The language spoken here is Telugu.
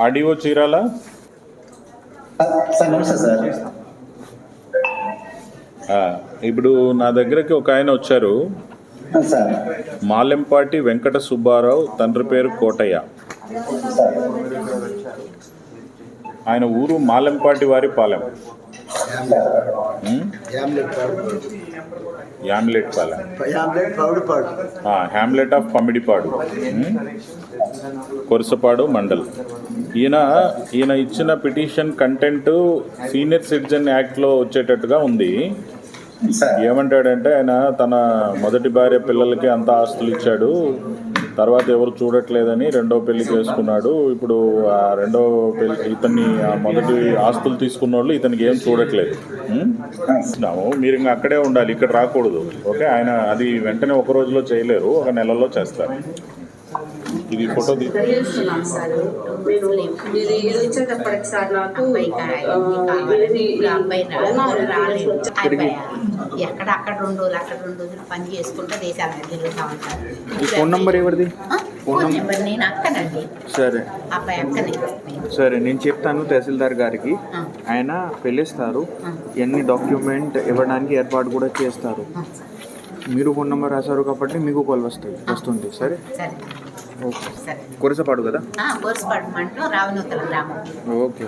ఆడియో చీరాల? సార్ నమస్తే సార్. ఆ, ఇప్పుడు నా దగ్గరకి ఒక ఆయన వచ్చారు. మాలెంపాటి వెంకట సుబ్బారావు తండ్రి పేరు కోటయ్య. ఆయన ఊరు మాలెంపాటి వారి Palem? Hamlet Palem hamlet of Pamidipadu? Korasapadu mandal ఈయన ఈయన ఇచ్చిన పిటిషన్ కంటెంట్ సీనియర్ సిటిజన్ యాక్ట్లో వచ్చేటట్టుగా ఉంది. ఏమంటాడంటే ఆయన తన మొదటి భార్య పిల్లలకి అంత ఆస్తులు ఇచ్చాడు. తర్వాత ఎవరు చూడట్లేదని రెండో పెళ్ళి చేసుకున్నాడు. ఇప్పుడు ఆ రెండో పెళ్ళి ఇతన్ని ఆ మొదటి ఆస్తులు తీసుకున్న వాళ్ళు ఇతనికి ఏం చూడట్లేదు. మీరు ఇంకా అక్కడే ఉండాలి ఇక్కడ రాకూడదు. ఓకే ఆయన అది వెంటనే ఒక రోజులో చేయలేరు ఒక నెలలో చేస్తారు. ఇది ఫోటో నాకు ఎక్కడ అక్కడ రెండు రోజులు అక్కడ రెండు రోజులు పని చేసుకుంటూ దేశాల మీద తిరుగుతూ ఉంటారు. ఫోన్ నంబర్ ఎవరిది? Phone number? నేను అక్కనండి. సరే. అబ్బాయి అక్కనే. సరే నేను చెప్తాను తహసీల్దార్ గారికి. ఆయన పిలుస్తారు. ఎన్ని డాక్యుమెంట్ ఇవ్వడానికి ఏర్పాటు కూడా చేస్తారు. మీరు ఫోన్ నెంబర్ రాశారు కాబట్టి మీకు కాల్ వస్తుంది వస్తుంది. సరే? సరే. ఓకే. కొరసపాడు కదా? కోర్సుపాడు మంటలో రావనూతల గ్రామం. ఓకే.